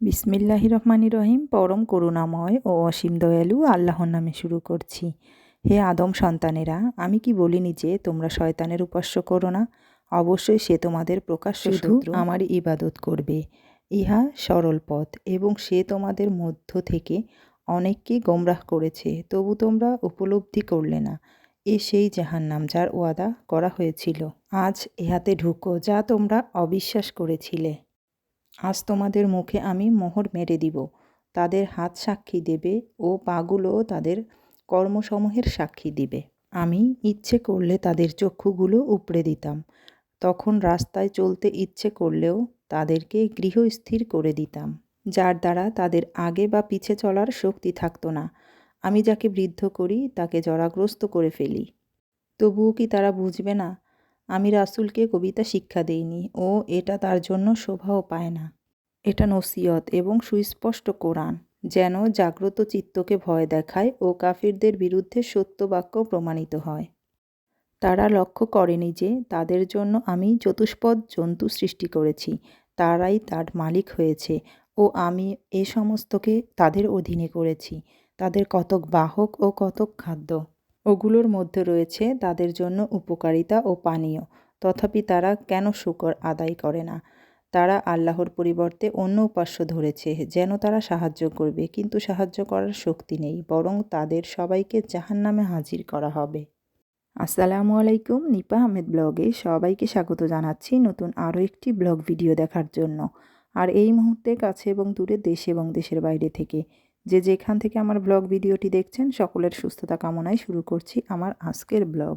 বিসমিল্লাহি রহমানি রহিম। পরম করুণাময় ও অসীম দয়ালু আল্লাহর নামে শুরু করছি। হে আদম সন্তানেরা আমি কি বলিনি যে তোমরা শয়তানের উপাস্য করো না? অবশ্যই সে তোমাদের প্রকাশ্য শুধু আমার ইবাদত করবে। ইহা সরল পথ এবং সে তোমাদের মধ্য থেকে অনেককে গোমরাহ করেছে তবু তোমরা উপলব্ধি করলে না। এ সেই জাহান্নাম যার ওয়াদা করা হয়েছিল। আজ ইহাতে ঢুকো যা তোমরা অবিশ্বাস করেছিলে। আজ তোমাদের মুখে আমি মোহর মেরে দিব। তাদের হাত সাক্ষী দেবে ও পাগুলোও তাদের কর্মসমূহের সাক্ষী দিবে। আমি ইচ্ছে করলে তাদের চক্ষুগুলো উপড়ে দিতাম। তখন রাস্তায় চলতে ইচ্ছে করলেও তাদেরকে গৃহস্থির করে দিতাম। যার দ্বারা তাদের আগে বা পিছে চলার শক্তি থাকতো না। আমি যাকে বৃদ্ধ করি, তাকে জরাগ্রস্ত করে ফেলি। তবুও কি তারা বুঝবে না আমি রাসুলকে কবিতা শিক্ষা দেইনি ও এটা তার জন্য শোভাও পায় না। এটা নসিয়ত এবং সুস্পষ্ট কোরআন, যেন জাগ্রত চিত্তকে ভয় দেখায় ও কাফিরদের বিরুদ্ধে সত্য বাক্য প্রমাণিত হয়। তারা লক্ষ্য করেনি যে তাদের জন্য আমি চতুষ্পদ জন্তু সৃষ্টি করেছি, তারাই তার মালিক হয়েছে ও আমি এ সমস্তকে তাদের অধীনে করেছি। তাদের কতক বাহক ও কতক খাদ্য। ওগুলোর মধ্যে রয়েছে তাদের জন্য উপকারিতা ও পানীয়। তথাপি তারা কেন শুকর আদায় করে না? তারা আল্লাহর পরিবর্তে অন্য উপাস্য ধরেছে, যেন তারা সাহায্য করবে, কিন্তু সাহায্য করার শক্তি নেই, বরং তাদের সবাইকে জাহান নামে হাজির করা হবে। আসসালামু আলাইকুম, নিপা আহমেদ ব্লগে সবাইকে স্বাগত জানাচ্ছি নতুন আরও একটি ব্লগ ভিডিও দেখার জন্য। আর এই মুহূর্তে কাছে এবং দূরে দেশ এবং দেশের বাইরে থেকে যে যেখান থেকে আমার ব্লগ ভিডিওটি দেখছেন, সকলের সুস্থতা কামনায় শুরু করছি আমার আজকের ব্লগ।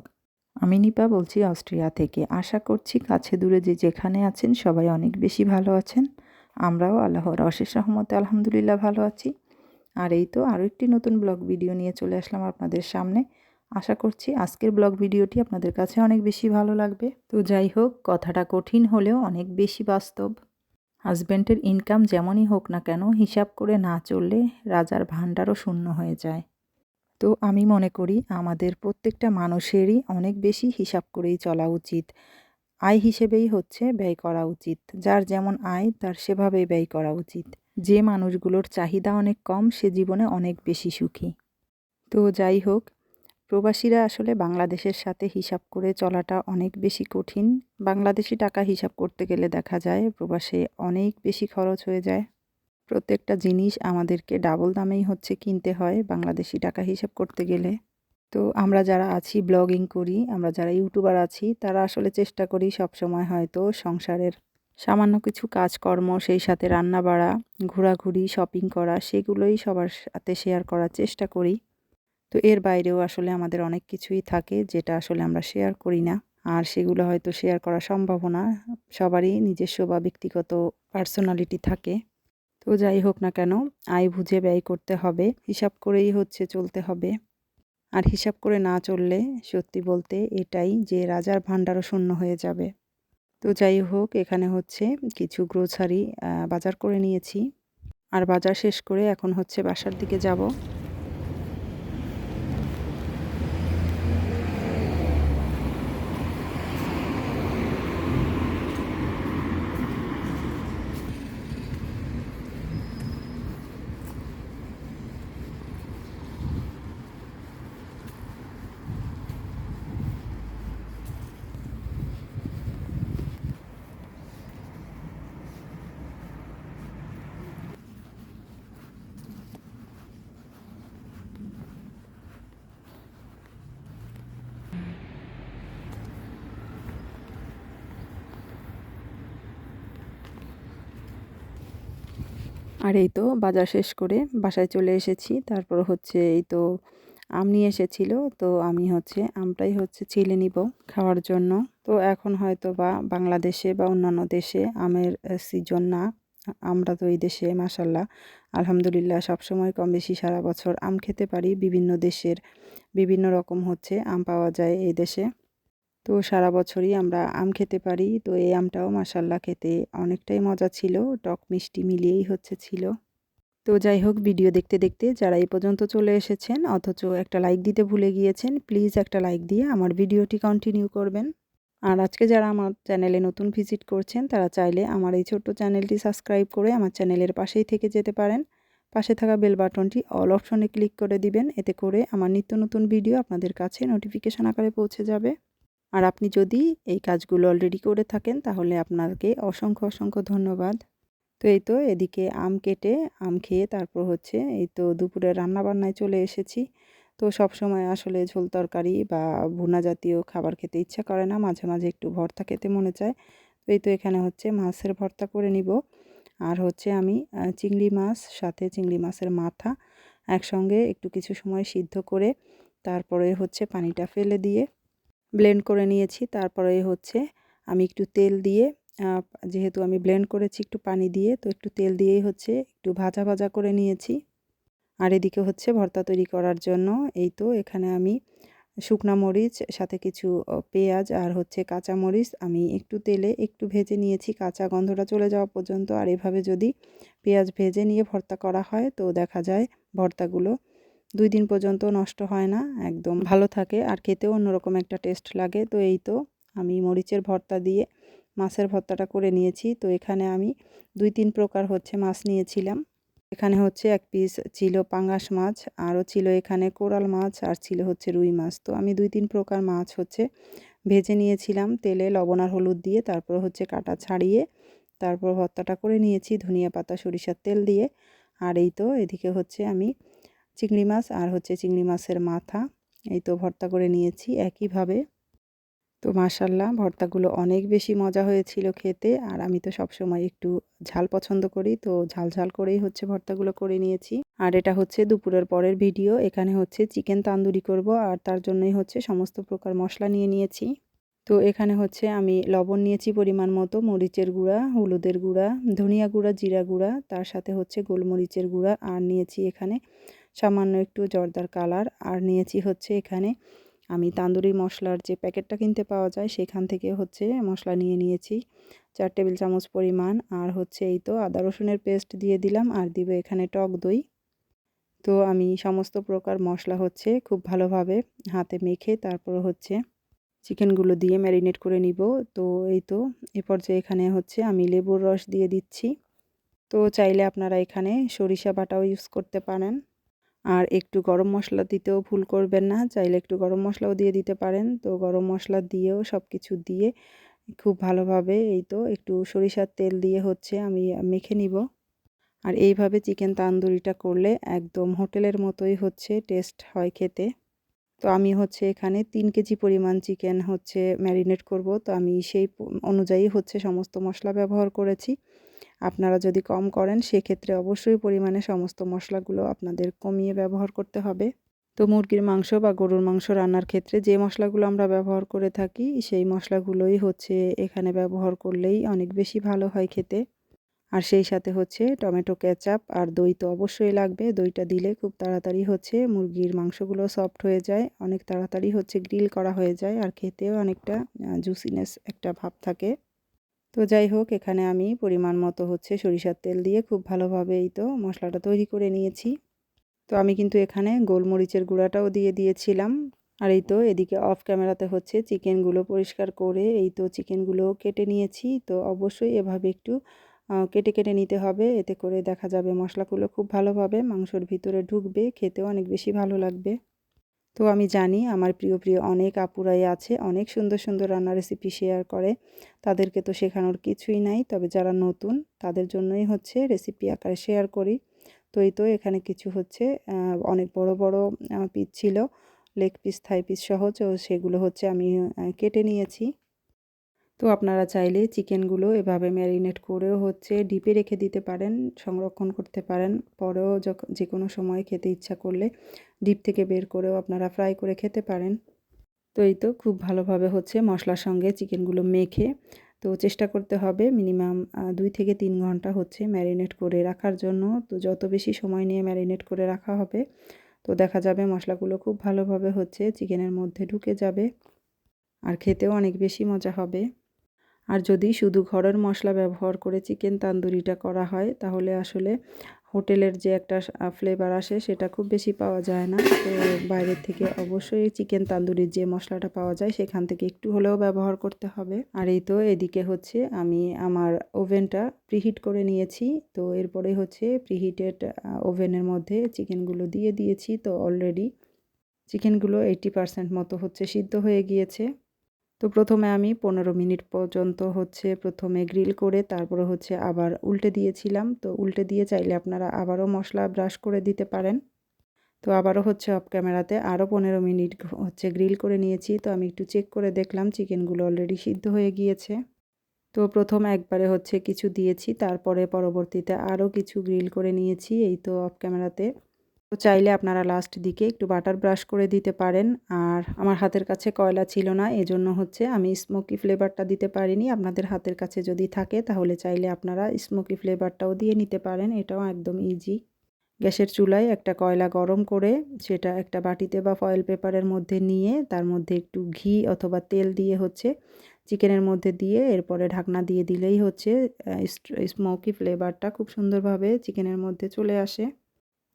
আমি নিপা বলছি অস্ট্রিয়া থেকে। আশা করছি কাছে দূরে যে যেখানে আছেন, সবাই অনেক বেশি ভালো আছেন। আমরাও আল্লাহর অশেষ রহমতে আলহামদুলিল্লাহ ভালো আছি। আর এই তো আরও একটি নতুন ব্লগ ভিডিও নিয়ে চলে আসলাম আপনাদের সামনে। আশা করছি আজকের ব্লগ ভিডিওটি আপনাদের কাছে অনেক বেশি ভালো লাগবে। তো যাই হোক, কথাটা কঠিন হলেও অনেক বেশি বাস্তব। হাজব্যান্ডের ইনকাম যেমনই হোক না কেন, হিসাব করে না চললে রাজার ভাণ্ডারও শূন্য হয়ে যায়। তো আমি মনে করি আমাদের প্রত্যেকটা মানুষেরই অনেক বেশি হিসাব করেই চলা উচিত। আয় হিসেবেই হচ্ছে ব্যয় করা উচিত। যার যেমন আয়, তার সেভাবেই ব্যয় করা উচিত। যে মানুষগুলোর চাহিদা অনেক কম, সে জীবনে অনেক বেশি সুখী। তো যাই হোক প্রবাসীরা আসলে বাংলাদেশের সাথে হিসাব করে চলাটা অনেক বেশি কঠিন। বাংলাদেশি টাকা হিসাব করতে গেলে দেখা যায় প্রবাসে অনেক বেশি খরচ হয়ে যায়। প্রত্যেকটা জিনিস আমাদেরকে ডাবল দামেই হচ্ছে কিনতে হয় বাংলাদেশি টাকা হিসাব করতে গেলে। তো আমরা যারা আছি ব্লগিং করি, আমরা যারা ইউটিউবার আছি, তারা আসলে চেষ্টা করি সবসময় হয়তো সংসারের সামান্য কিছু কাজকর্ম, সেই সাথে রান্না বাড়া ঘোরাঘুরি শপিং করা, সেগুলোই সবার সাথে শেয়ার করার চেষ্টা করি। তো এর বাইরেও আসলে আমাদের অনেক কিছুই থাকে যেটা আসলে আমরা শেয়ার করি না। আর সেগুলো হয়তো শেয়ার করা সম্ভব না। সবারই নিজস্ব বা ব্যক্তিগত পার্সোনালিটি থাকে। তো যাই হোক না কেন, আয় বুঝে ব্যয় করতে হবে। হিসাব করেই হচ্ছে চলতে হবে। আর হিসাব করে না চললে, সত্যি বলতে এটাই যে রাজার ভাণ্ডারও শূন্য হয়ে যাবে। তো যাই হোক, এখানে হচ্ছে কিছু গ্রোসারি বাজার করে নিয়েছি। আর বাজার শেষ করে এখন হচ্ছে বাসার দিকে যাব। আর এই তো বাজার শেষ করে বাসায় চলে এসেছি। তারপর হচ্ছে এই তো আম নিয়ে এসেছিল। তো আমি হচ্ছে, আমটাই হচ্ছে ছিলে নিব খাওয়ার জন্য। তো এখন হয়তো বা বাংলাদেশে বা অন্যান্য দেশে আমের সিজন না আমরা তো এই দেশে মাসাল্লাহ আলহামদুলিল্লাহ সবসময় কম বেশি সারা বছর আম খেতে পারি। বিভিন্ন দেশের বিভিন্ন রকম হচ্ছে আম পাওয়া যায় এই দেশে। তো সারা বছরই আমরা আম খেতে পারি। তো এই আমটাও মাসাল্লাহ খেতে অনেকটাই মজা ছিল। টক মিষ্টি মিলিয়েই হচ্ছে ছিল। তো যাই হোক, ভিডিও দেখতে দেখতে যারা এই পর্যন্ত চলে এসেছেন, অথচ একটা লাইক দিতে ভুলে গিয়েছেন, প্লিজ একটা লাইক দিয়ে আমার ভিডিওটি কন্টিনিউ করবেন। আর আজকে যারা আমার চ্যানেলে নতুন ভিজিট করছেন, তারা চাইলে আমার এই ছোট্ট চ্যানেলটি সাবস্ক্রাইব করে আমার চ্যানেলের পাশেই থেকে যেতে পারেন। পাশে থাকা বেল বাটনটি অল অপশনে ক্লিক করে দিবেন। এতে করে আমার নিত্য নতুন ভিডিও আপনাদের কাছে নোটিফিকেশান আকারে পৌঁছে যাবে। আর আপনি যদি এই কাজগুলো অলরেডি করে থাকেন, তাহলে আপনাকে অসংখ্য অসংখ্য ধন্যবাদ। তো এই তো এদিকে আম কেটে, আম খেয়ে তারপর হচ্ছে এই তো দুপুরে রান্নাবান্নায় চলে এসেছি। তো সব সময় আসলে ঝোল তরকারি বা ভুনা জাতীয় খাবার খেতে ইচ্ছা করে না, মাঝে মাঝে একটু ভর্তা খেতে মনে চায়। তো এই তো এখানে হচ্ছে মাছের ভর্তা করে নিব। আর হচ্ছে আমি চিংড়ি মাছ, সাথে চিংড়ি মাছের মাথা একসঙ্গে একটু কিছু সময় সিদ্ধ করে তারপরে হচ্ছে পানিটা ফেলে দিয়ে ব্লেন্ড করে নিয়েছি। তারপরে হচ্ছে আমি একটু তেল দিয়ে যেহেতু আমি ব্লেন্ড করেছি একটু পানি দিয়ে, তো একটু তেল দিয়েই হচ্ছে একটু ভাজা ভাজা করে নিয়েছি। আর এদিকে হচ্ছে ভর্তা তৈরি করার জন্য এই তো এখানে আমি শুকনা মরিচ, সাথে কিছু পেঁয়াজ আর হচ্ছে কাঁচা মরিচ আমি একটু তেলে একটু ভেজে নিয়েছি। কাঁচা গন্ধটা চলে যাওয়া পর্যন্ত। আর এভাবে যদি পেঁয়াজ ভেজে নিয়ে ভর্তা করা হয়, তো দেখা যায় ভর্তাগুলো দুই দিন পর্যন্ত নষ্ট হয় না, একদম ভালো থাকে। আর খেতেও অন্যরকম একটা টেস্ট লাগে। তো এই তো আমি মরিচের ভর্তা দিয়ে মাছের ভর্তাটা করে নিয়েছি। তো এখানে আমি দুই তিন প্রকার হচ্ছে মাছ নিয়েছিলাম। এখানে হচ্ছে এক পিস ছিল পাঙ্গাস মাছ, আরও ছিল এখানে কোরাল মাছ, আর ছিল হচ্ছে রুই মাছ। তো আমি দুই তিন প্রকার মাছ হচ্ছে ভেজে নিয়েছিলাম তেলে লবণ আর হলুদ দিয়ে, তারপর হচ্ছে কাটা ছাড়িয়ে তারপর ভর্তাটা করে নিয়েছি ধনিয়া পাতা, সরিষার তেল দিয়ে। আর এই তো এদিকে হচ্ছে আমি চিংড়ি মাছ আর হচ্ছে চিংড়ি মাছের মাথা। এই তো ভর্তা করে নিয়েছি একইভাবে। তো মাশাল্লাহ, ভর্তাগুলো অনেক বেশি মজা হয়েছিল খেতে আর আমি তো সবসময় একটু ঝাল পছন্দ করি, তো ঝাল ঝাল করেই হচ্ছে ভর্তাগুলো করে নিয়েছি। আর এটা হচ্ছে দুপুরের পরের ভিডিও, এখানে হচ্ছে চিকেন তান্দুরি করব আর তার জন্যই হচ্ছে সমস্ত প্রকার মশলা নিয়ে নিয়েছি। তো এখানে হচ্ছে আমি লবণ নিয়েছি পরিমাণ মতো, মরিচের গুঁড়া, হলুদের গুঁড়া, ধনিয়া গুঁড়া, জিরা গুঁড়া, তার সাথে হচ্ছে গোলমরিচের গুঁড়া আর নিয়েছি এখানে সামান্য একটু জর্দার কালার। আর নিয়েছি হচ্ছে এখানে আমি তান্দুরি মশলার যে প্যাকেটটা কিনতে পাওয়া যায়, সেখান থেকে হচ্ছে মশলা নিয়ে নিয়েছি। চার টেবিল চামচ পরিমাণ। আর হচ্ছে এই তো আদা রসুনের পেস্ট দিয়ে দিলাম আর দিব এখানে টক দই। তো আমি সমস্ত প্রকার মশলা হচ্ছে খুব ভালোভাবে হাতে মেখে তারপর হচ্ছে চিকেনগুলো দিয়ে ম্যারিনেট করে নিব। তো এই তো এ পর্যায়ে এখানে হচ্ছে আমি লেবুর রস দিয়ে দিচ্ছি। তো চাইলে আপনারা এখানে সরিষা বাটাও ইউজ করতে পারেন। আর একটু গরম মশলা দিতেও ভুল করবেন না। চাইলে একটু গরম মশলাও দিয়ে দিতে পারেন। তো গরম মশলা দিয়েও সব কিছু দিয়ে খুব ভালোভাবে এই তো একটু সরিষার তেল দিয়ে হচ্ছে আমি মেখে নিব। আর এইভাবে চিকেন তান্দুরিটা করলে একদম হোটেলের মতোই হচ্ছে, টেস্ট হয় খেতে। তো আমি হচ্ছে এখানে তিন কেজি পরিমাণ চিকেন হচ্ছে ম্যারিনেট করব। তো আমি সেই অনুযায়ী হচ্ছে সমস্ত মশলা ব্যবহার করেছি। আপনারা যদি কম করেন, সেক্ষেত্রে অবশ্যই পরিমাণে সমস্ত মশলাগুলো আপনাদের কমিয়ে ব্যবহার করতে হবে। তো মুরগির মাংস বা গরুর মাংস রান্নার ক্ষেত্রে যে মশলাগুলো আমরা ব্যবহার করে থাকি, সেই মশলাগুলোই হচ্ছে এখানে ব্যবহার করলেই অনেক বেশি ভালো হয় খেতে। আর সেই সাথে হচ্ছে টমেটো, কেচাপ আর দই তো অবশ্যই লাগবে। দইটা দিলে খুব তাড়াতাড়ি হচ্ছে মুরগির মাংসগুলো সফট হয়ে যায়, অনেক তাড়াতাড়ি হচ্ছে গ্রিল করা হয়ে যায়, আর খেতেও অনেকটা জুসিনেস একটা ভাব থাকে। তো যাই হোক, এখানে আমি পরিমাণ মতো হচ্ছে সরিষার তেল দিয়ে খুব ভালোভাবে এই তো মশলাটা তৈরি করে নিয়েছি। তো আমি কিন্তু এখানে গোলমরিচের গুঁড়াটাও দিয়ে দিয়েছিলাম। আর এই তো এদিকে অফ ক্যামেরাতে হচ্ছে চিকেনগুলো পরিষ্কার করে এই তো চিকেনগুলো কেটে নিয়েছি। তো অবশ্যই এভাবে একটু কেটে কেটে নিতে হবে। এতে করে দেখা যাবে মশলাগুলো খুব ভালোভাবে মাংসর ভিতরে ঢুকবে, খেতেও অনেক বেশি ভালো লাগবে। তো আমি জানি আমার প্রিয় প্রিয় অনেক আপুরাই আছে, অনেক সুন্দর সুন্দর রান্নার রেসিপি শেয়ার করে। তাদেরকে তো শেখানোর কিছুই নাই, তবে যারা নতুন, তাদের জন্যই হচ্ছে রেসিপি আকারে শেয়ার করি। তো এই তো এখানে কিছু হচ্ছে অনেক বড় বড় পিস ছিল লেগ পিস থাই পিস সহজ ও সেগুলো হচ্ছে আমি কেটে নিয়েছি। তো আপনারা চাইলে চিকেনগুলো এভাবে ম্যারিনেট করেও হচ্ছে ডিপে রেখে দিতে পারেন, সংরক্ষণ করতে পারেন। পরেও যে কোনো সময় খেতে ইচ্ছা করলে ডিপ থেকে বের করেও আপনারা ফ্রাই করে খেতে পারেন। তো এই তো খুব ভালোভাবে হচ্ছে মশলার সঙ্গে চিকেনগুলো মেখে, তো চেষ্টা করতে হবে মিনিমাম দুই থেকে তিন ঘণ্টা হচ্ছে ম্যারিনেট করে রাখার জন্য। তো যত বেশি সময় নিয়ে ম্যারিনেট করে রাখা হবে, তো দেখা যাবে মশলাগুলো খুব ভালোভাবে হচ্ছে চিকেনের মধ্যে ঢুকে যাবে। আর খেতেও অনেক বেশি মজা হবে। আর যদি শুধু ঘরের মশলা ব্যবহার করে চিকেন তান্দুরিটা করা হয়, তাহলে আসলে হোটেলের যে একটা ফ্লেভার আসে, সেটা খুব বেশি পাওয়া যায় না। তো বাইরের থেকে অবশ্যই চিকেন তান্দুরির যে মশলাটা পাওয়া যায়, সেখান থেকে একটু হলেও ব্যবহার করতে হবে। আর এই তো এদিকে হচ্ছে আমি আমার ওভেনটা প্রিহিট করে নিয়েছি। তো এরপরে হচ্ছে প্রিহিটেড ওভেনের মধ্যে চিকেনগুলো দিয়ে দিয়েছি। তো অলরেডি চিকেনগুলো এইটি পারসেন্ট মতো হচ্ছে সিদ্ধ হয়ে গিয়েছে। তো প্রথমে আমি পনেরো মিনিট পর্যন্ত হচ্ছে প্রথমে গ্রিল করে তারপরে হচ্ছে আবার উল্টে দিয়েছিলাম। তো উল্টে দিয়ে চাইলে আপনারা আবারও মশলা ব্রাশ করে দিতে পারেন। তো আবারও হচ্ছে অফ ক্যামেরাতে আরও পনেরো মিনিট হচ্ছে গ্রিল করে নিয়েছি। তো আমি একটু চেক করে দেখলাম চিকেনগুলো অলরেডি সিদ্ধ হয়ে গিয়েছে। তো প্রথম একবারে হচ্ছে কিছু দিয়েছি, তারপরে পরবর্তীতে আরও কিছু গ্রিল করে নিয়েছি। এই তো অফ ক্যামেরাতে তো চাইলে আপনারা লাস্ট দিকে একটু বাটার ব্রাশ করে দিতে পারেন। আর আমার হাতের কাছে কয়লা ছিল না, এজন্য হচ্ছে আমি স্মোকি ফ্লেভারটা দিতে পারিনি। আপনাদের হাতের কাছে যদি থাকে, তাহলে চাইলে আপনারা স্মোকি ফ্লেভারটাও দিয়ে নিতে পারেন। এটাও একদম ইজি গ্যাসের চুলায় একটা কয়লা গরম করে, সেটা একটা বাটিতে বা ফয়েল পেপারের মধ্যে নিয়ে, তার মধ্যে একটু ঘি অথবা তেল দিয়ে হচ্ছে চিকেনের মধ্যে দিয়ে এরপরে ঢাকনা দিয়ে দিলেই হচ্ছে স্মোকি ফ্লেভারটা খুব সুন্দরভাবে চিকেনের মধ্যে চলে আসে।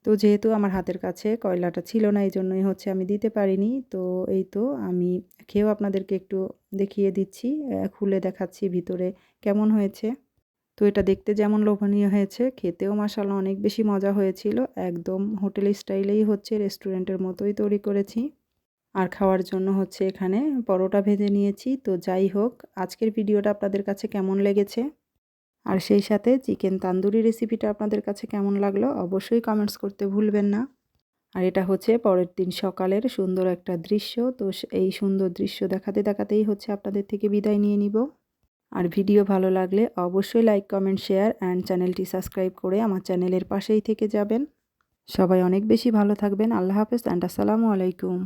তো যেহেতু আমার হাতের কাছে কয়লাটা ছিল না এই জন্যই হচ্ছে আমি দিতে পারিনি। তো এই তো আমি খেয়েও আপনাদেরকে একটু দেখিয়ে দিচ্ছি খুলে দেখাচ্ছি ভিতরে কেমন হয়েছে। তো এটা দেখতে যেমন লোভনীয় হয়েছে, খেতেও মশালা অনেক বেশি মজা হয়েছিল। একদম হোটেল স্টাইলেই হচ্ছে রেস্টুরেন্টের মতোই তৈরি করেছি। আর খাওয়ার জন্য হচ্ছে এখানে পরোটা ভেজে নিয়েছি। তো যাই হোক, আজকের ভিডিওটা আপনাদের কাছে কেমন লেগেছে? আর সেই সাথে চিকেন তান্দুরি রেসিপিটা আপনাদের কাছে কেমন লাগল অবশ্যই কমেন্টস করতে ভুলবেন না। আর এটা হচ্ছে পরের দিন সকালের সুন্দর একটা দৃশ্য, তো এই সুন্দর দৃশ্য দেখাতে দেখাতেই হচ্ছে আপনাদের থেকে বিদায় নিয়ে নিব। আর ভিডিও ভালো লাগলে অবশ্যই লাইক কমেন্ট শেয়ার অ্যান্ড চ্যানেলটি সাবস্ক্রাইব করে আমার চ্যানেলের পাশেই থেকে যাবেন। সবাই অনেক বেশি ভালো থাকবেন। আল্লাহ হাফেজ অ্যান্ড আসসালামু আলাইকুম।